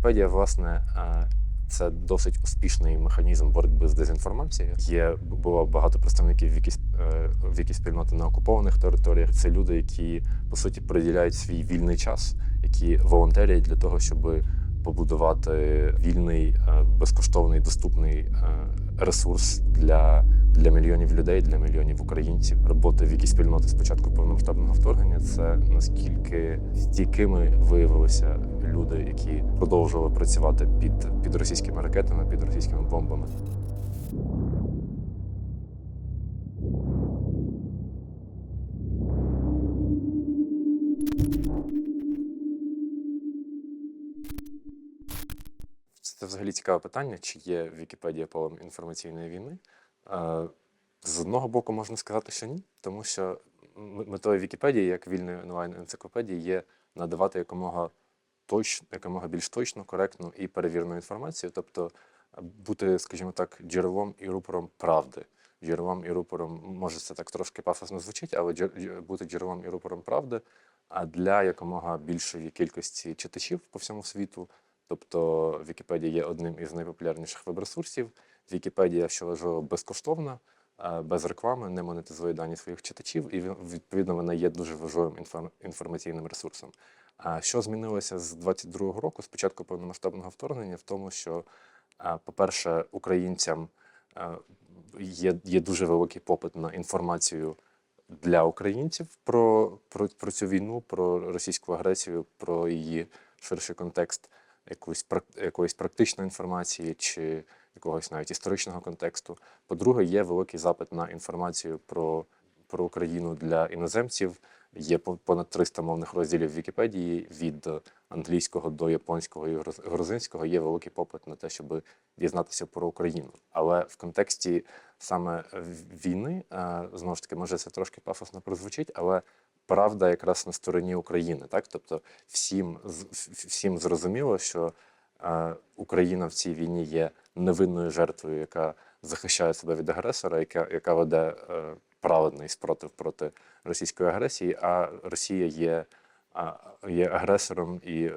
Вікіпедія, власне, е, це досить успішний механізм боротьби з дезінформацією. Є було багато представників вікі, е, спільноти на окупованих територіях. Це люди, які по суті приділяють свій вільний час, які волонтерять для того, щоб побудувати вільний, е, безкоштовний, доступний е, ресурс для, для мільйонів людей, для мільйонів українців. Робота в спільноти з початку повномасштабного вторгнення це наскільки стійкими виявилися люди, які продовжували працювати під, під російськими ракетами, під російськими бомбами. Це взагалі цікаве питання, чи є Вікіпедія полем інформаційної війни. Е, З одного боку, можна сказати, що ні, тому що метою Вікіпедії, як вільної онлайн-енциклопедії, є надавати якомога точ, якомога більш точну, коректну і перевірену інформацію, тобто бути, скажімо так, джерелом і рупором правди. Джерелом і рупором, може, це так трошки пафосно звучить, але бути джерелом і рупором правди а для якомога більшої кількості читачів по всьому світу. Тобто Вікіпедія є одним із найпопулярніших веб-ресурсів. Вікіпедія, що важливо, безкоштовна, е, без реклами, не монетизує дані своїх читачів, і відповідно вона є дуже важливим інфор- інформаційним ресурсом. А що змінилося з 22-го року, з початку повномасштабного вторгнення, в тому, що, е, по-перше, українцям е, є, є дуже великий попит на інформацію для українців про, про, про цю війну, про російську агресію, про її ширший контекст прак- якоїсь практичної інформації чи якогось навіть історичного контексту. По-друге, є великий запит на інформацію про, про Україну для іноземців. Є по- понад 300 мовних розділів Вікіпедії від англійського до японського і груз- грузинського. Є великий попит на те, щоб дізнатися про Україну. Але в контексті саме війни, е, знову ж таки, може це трошки пафосно прозвучить, але правда якраз на стороні України. Так? Тобто всім, всім зрозуміло, що е, Україна в цій війні є невинною жертвою, яка захищає себе від агресора, яка, яка веде е, праведний спротив проти російської агресії, а Росія є. Є агресором, і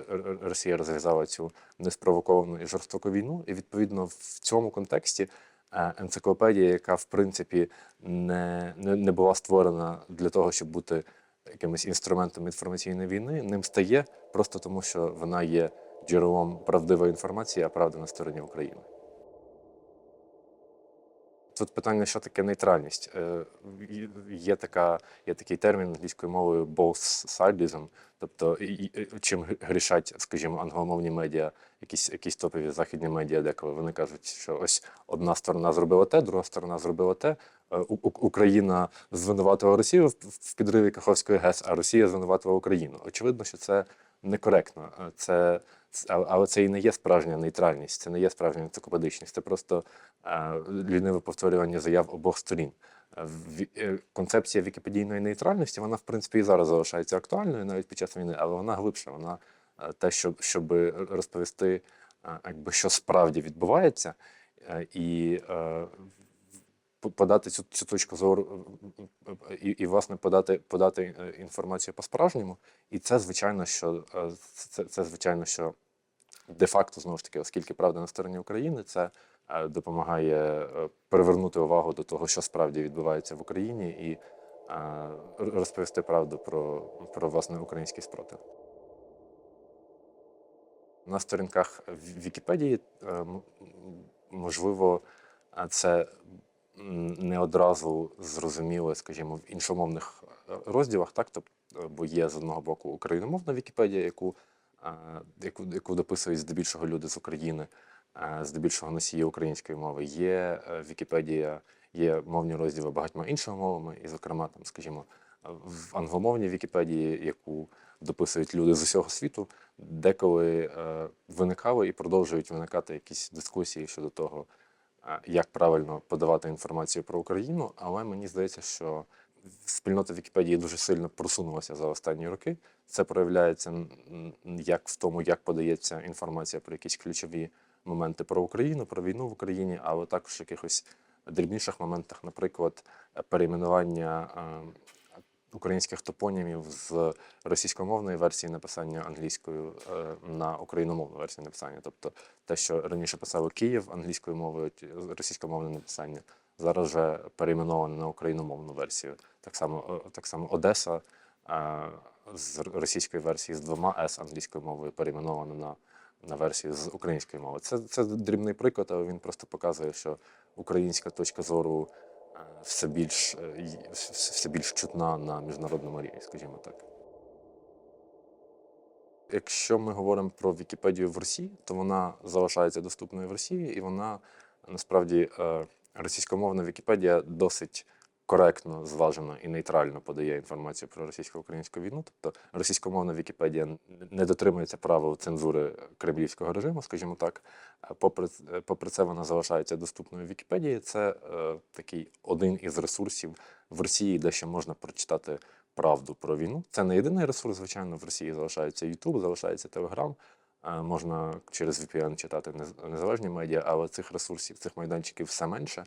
Росія розв'язала цю неспровоковану і жорстоку війну. І відповідно в цьому контексті е, енциклопедія, яка в принципі не, не, не була створена для того, щоб бути якимось інструментом інформаційної війни, ним стає просто тому, що вона є джерелом правдивої інформації, а правда на стороні України. Тут питання, що таке нейтральність. Е, є- така, є такий термін англійською мовою both sidism, тобто чим грішать, скажімо, англомовні медіа, якісь, якісь топові західні медіа, деколи вони кажуть, що ось одна сторона зробила те, друга сторона зробила те. Е, У- Україна звинуватила Росію в в підриві Каховської ГЕС, а Росія звинуватила Україну. Очевидно, що це некоректно. Е, Це, але це і не є справжня нейтральність, це не є справжня енциклопедичність, це просто ліниве повторювання заяв обох сторін. Е, Концепція вікіпедійної нейтральності, вона в принципі і зараз залишається актуальною навіть під час війни, але вона глибша. Вона те, щоб, щоб розповісти, якби що справді відбувається, і подати цю, цю точку зору і, і власне подати, подати е, інформацію по-справжньому. І це звичайно, що е, це, це звичайно, що де-факто знову ж таки, оскільки правда на стороні України, це е, допомагає е, привернути увагу до того, що справді відбувається в Україні, і е, розповісти правду про, про власне український спротив. На сторінках Вікіпедії можливо, це не одразу зрозуміло, скажімо, в іншомовних розділах, так тобто, бо є з одного боку україномовна Вікіпедія, яку, яку, яку дописують здебільшого люди з України, здебільшого носії української мови. Є е, Вікіпедія, є мовні розділи багатьма іншими мовами, і, зокрема, там, скажімо, в англомовній Вікіпедії, яку дописують люди з усього світу, деколи е, виникали і продовжують виникати якісь дискусії щодо того, е, як правильно подавати інформацію про Україну. Але мені здається, що спільнота Вікіпедії дуже сильно просунулася за останні роки. Це проявляється як в тому, як подається інформація про якісь ключові моменти про Україну, про війну в Україні, але також якихось дрібніших моментах, наприклад, перейменування. е, українських топонімів з російськомовної версії написання англійською е, на україномовну версію написання. Тобто те, що раніше писало Київ англійською мовою, російськомовне написання, зараз вже перейменовано на україномовну версію. Так само, е, так само Одеса е, з російської версії з двома С англійською мовою перейменовано на, на версію з української мови. Це, це дрібний приклад, але він просто показує, що українська точка зору е, все більш, все більш чутна на міжнародному рівні, скажімо так. Якщо ми говоримо про Вікіпедію в Росії, то вона залишається доступною в Росії, і вона насправді російськомовна Вікіпедія досить коректно, зважено і нейтрально подає інформацію про російсько-українську війну. Тобто російськомовна Вікіпедія не дотримується правил цензури кремлівського режиму, скажімо так. Попри, попри це, вона залишається доступною Вікіпедії. Це е, такий один із ресурсів в Росії, де ще можна прочитати правду про війну. Це не єдиний ресурс, звичайно, в Росії залишається YouTube, залишається Telegram. Можна через VPN читати нез- незалежні медіа, але цих ресурсів, цих майданчиків все менше,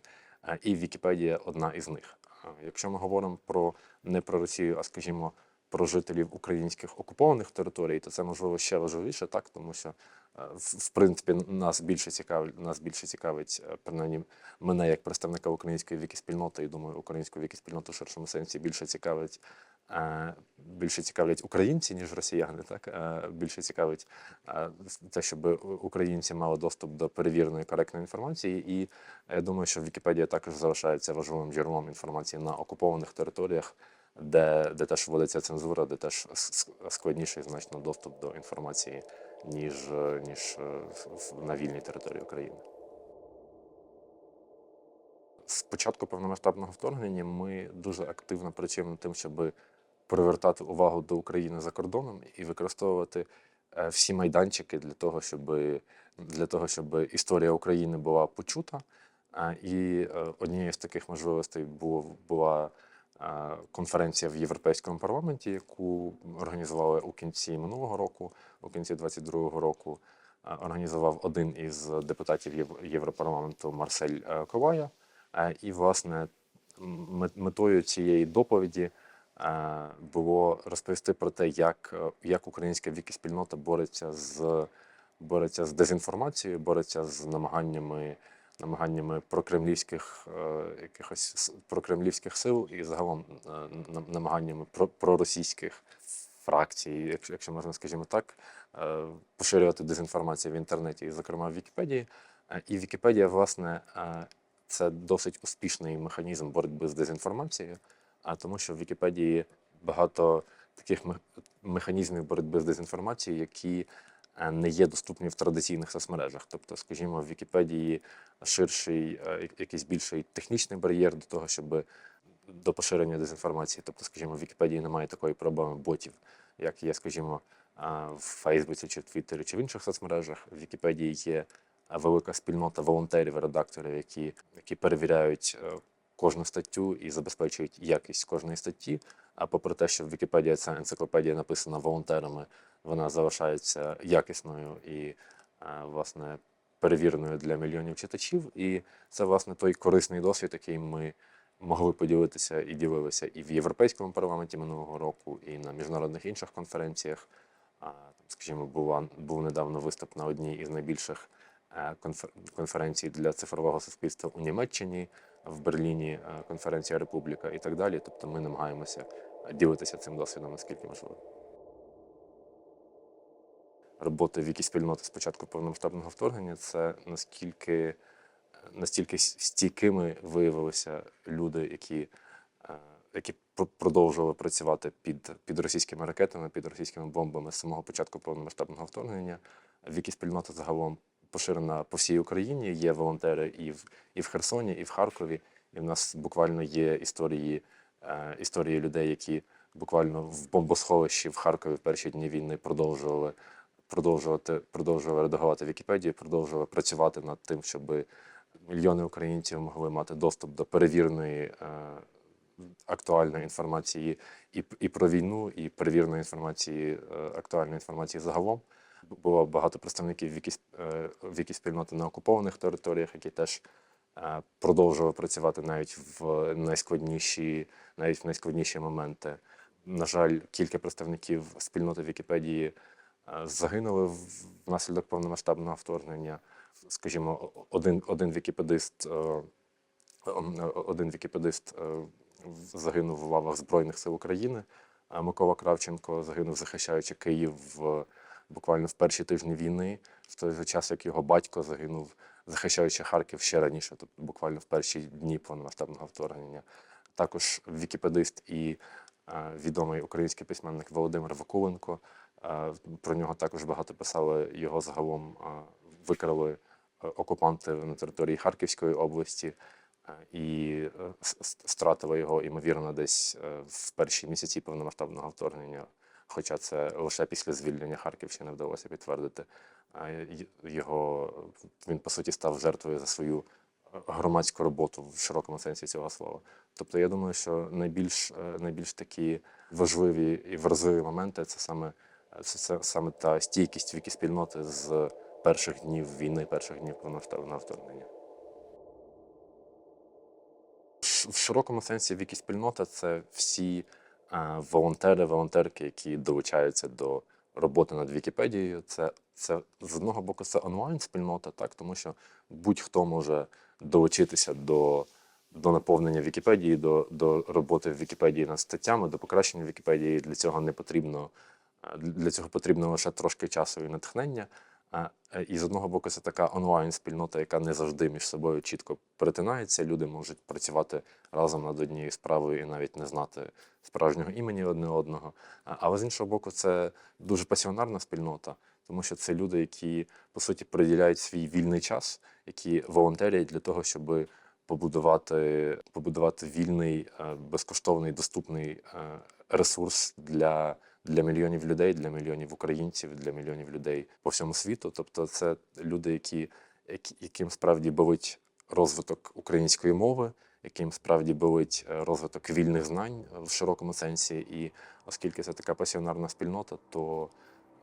і Вікіпедія одна із них. Якщо ми говоримо про не про Росію, а скажімо, про жителів українських окупованих територій, то це можливо ще важливіше, так тому що в, принципі нас більше цікавить, нас більше цікавить принаймні мене як представника української вікіспільноти, і думаю, українську вікіспільноту в ширшому сенсі більше цікавить. Більше цікавлять українці, ніж росіяни, так більше цікавить те, щоб українці мали доступ до перевіреної коректної інформації. І я думаю, що Вікіпедія також залишається важливим джерелом інформації на окупованих територіях, де, де теж вводиться цензура, де теж складніший значно доступ до інформації, ніж, ніж е, на вільній території України. З початку повномасштабного вторгнення ми дуже активно працюємо над тим, щоб привертати увагу до України за кордоном і використовувати е, всі майданчики для того, щоб, для того, щоб історія України була почута. Е, І е, однією з таких можливостей була конференція в Європейському парламенті, яку організували у кінці минулого року, у кінці 22-го року. Організував один із депутатів Єв- Європарламенту Марсель Ковая. І, власне, метою цієї доповіді було розповісти про те, як, е, як українська вікіспільнота бореться з, бореться з дезінформацією, бореться з намаганнями, намаганнями прокремлівських е, якихось прокремлівських сил і загалом е, на- намаганнями про, проросійських фракцій, якщо, можна, скажімо так, е, поширювати дезінформацію в інтернеті, і, зокрема в Вікіпедії. Е, І Вікіпедія, власне, е, це досить успішний механізм боротьби з дезінформацією, а тому, що в Вікіпедії багато таких механізмів боротьби з дезінформацією, які е, не є доступні в традиційних соцмережах. Тобто, скажімо, в Вікіпедії ширший, е, якийсь більший технічний бар'єр до того, щоб до поширення дезінформації. Тобто, скажімо, в Вікіпедії немає такої проблеми ботів, як є, скажімо, в Фейсбуці чи в Твіттері чи в інших соцмережах. В Вікіпедії є велика спільнота волонтерів редакторів, які, які перевіряють е, кожну статтю і забезпечують якість кожної статті. А попри те, що Вікіпедія ця енциклопедія написана волонтерами, вона залишається якісною і, е, власне, перевіреною для мільйонів читачів. І це, власне, той корисний досвід, який ми могли поділитися і ділилися і в Європейському парламенті минулого року, і на міжнародних інших конференціях. Там, скажімо, була, був недавно виступ на одній із найбільших е, конференцій для цифрового суспільства у Німеччині, в Берліні е, конференція Републіка і так далі. Тобто ми намагаємося ділитися цим досвідом, наскільки можливо. Робота вікіспільноти з початку повномасштабного вторгнення це наскільки настільки стійкими виявилися люди, які, е, які продовжували працювати під, під російськими ракетами, під російськими бомбами з самого початку повномасштабного вторгнення. Вікі-спільнота загалом поширена по всій Україні. Є волонтери і в, і в Херсоні, і в Харкові. І в нас буквально є історії, е, історії людей, які буквально в бомбосховищі в Харкові в перші дні війни продовжували продовжувати, продовжували редагувати Вікіпедію, продовжували працювати над тим, щоб мільйони українців могли мати доступ до перевіреної е, актуальної інформації і, і про війну, і перевіреної інформації, е, актуальної інформації загалом. Було багато представників вікі, е, вікі-спільноти на окупованих територіях, які теж е, продовжували працювати навіть в найскладніші, навіть в найскладніші моменти. на жаль, кілька представників спільноти Вікіпедії е, загинули внаслідок повномасштабного вторгнення. Скажімо, один, один вікіпедист, один вікіпедист загинув в лавах Збройних сил України. Микола Кравченко загинув, захищаючи Київ в, буквально в перші тижні війни, в той же час, як його батько загинув, захищаючи Харків ще раніше, тобто буквально в перші дні повномасштабного вторгнення. Також вікіпедист і е, відомий український письменник Володимир Вакуленко. Е, Про нього також багато писали. Його загалом е, викрали окупанти на території Харківської області і с- с- стратили його, ймовірно, десь в перші місяці повномасштабного вторгнення. Хоча це лише після звільнення Харківщини вдалося підтвердити. Його він по суті став жертвою за свою е, громадську роботу в широкому сенсі цього слова. Тобто, я думаю, що найбільш, е, найбільш такі важливі і вразливі моменти це саме, це, це саме та стійкість вікіспільноти з перших днів війни, перших днів повномасштабного вторгнення. В широкому сенсі вікіспільнота це всі волонтери, волонтерки, які долучаються до роботи над Вікіпедією. Це, це з одного боку це онлайн-спільнота, так, тому що будь-хто може долучитися до, до наповнення Вікіпедії, до, до роботи в Вікіпедії над статтями, до покращення Вікіпедії. Для цього не потрібно для цього потрібно лише трошки часу і натхнення. Е, І з одного боку, це така онлайн-спільнота, яка не завжди між собою чітко перетинається. Люди можуть працювати разом над однією справою і навіть не знати справжнього імені одне одного. Але з іншого боку, це дуже пасіонарна спільнота, тому що це люди, які по суті приділяють свій вільний час, які волонтерять для того, щоб побудувати, побудувати вільний, е, безкоштовний, доступний е, ресурс для, для мільйонів людей, для мільйонів українців, для мільйонів людей по всьому світу. Тобто, це люди, які, яким справді болить розвиток української мови, яким справді болить е, розвиток вільних знань е, в широкому сенсі. І оскільки це така пасіонарна спільнота, то,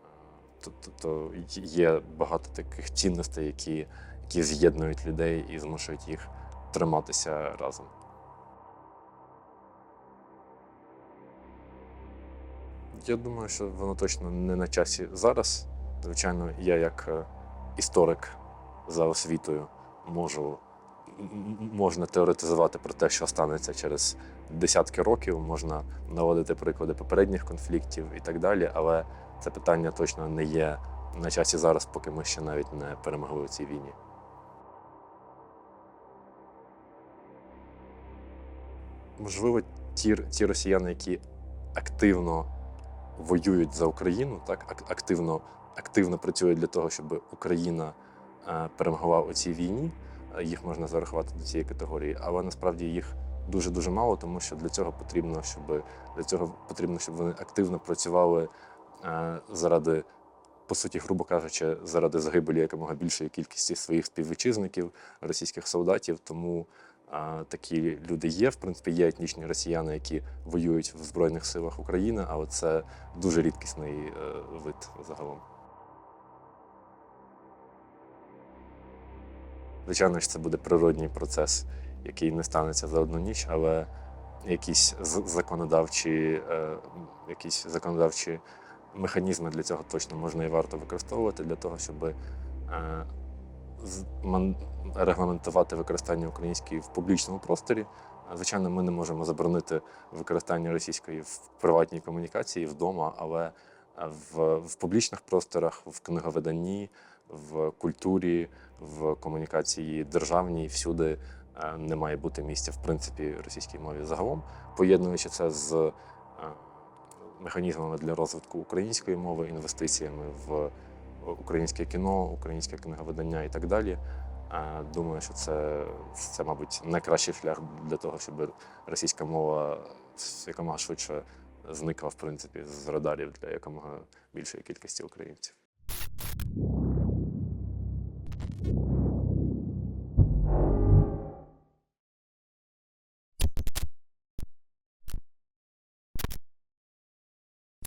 е, то, то, то є багато таких цінностей, які, які з'єднують людей і змушують їх триматися разом. Я думаю, що воно точно не на часі зараз. Звичайно, я як е, історик за освітою можу можна теоретизувати про те, що станеться через десятки років, можна наводити приклади попередніх конфліктів і так далі, але це питання точно не є на часі зараз, поки ми ще навіть не перемогли у цій війні. Можливо, ті, ті росіяни, які активно воюють за Україну, так ак- активно, активно працюють для того, щоб Україна е, перемогла у цій війні. е, Їх можна зарахувати до цієї категорії, але насправді їх дуже дуже мало, тому що для цього потрібно, щоб для цього потрібно, щоб вони активно працювали е, заради, по суті, грубо кажучи, заради загибелі якомога більшої кількості своїх співвітчизників, російських солдатів. Тому такі люди є. В принципі, є етнічні росіяни, які воюють в Збройних силах України, але це дуже рідкісний е, вид загалом. Звичайно ж, це буде природній процес, який не станеться за одну ніч, але якісь законодавчі, е, якісь законодавчі механізми для цього точно можна і варто використовувати для того, щоб е, регламентувати використання української в публічному просторі. Звичайно, ми не можемо заборонити використання російської в приватній комунікації вдома, але е, в, в публічних просторах, в книговиданні, в культурі, в комунікації державній, всюди е, не має бути місця в принципі російській мові загалом, поєднуючи це з е, механізмами для розвитку української мови, інвестиціями в українське кіно, українське книговидання і так далі. Думаю, що це, це, мабуть, найкращий шлях для того, щоб російська мова якомога швидше зникла, в принципі, з радарів для якомога більшої кількості українців.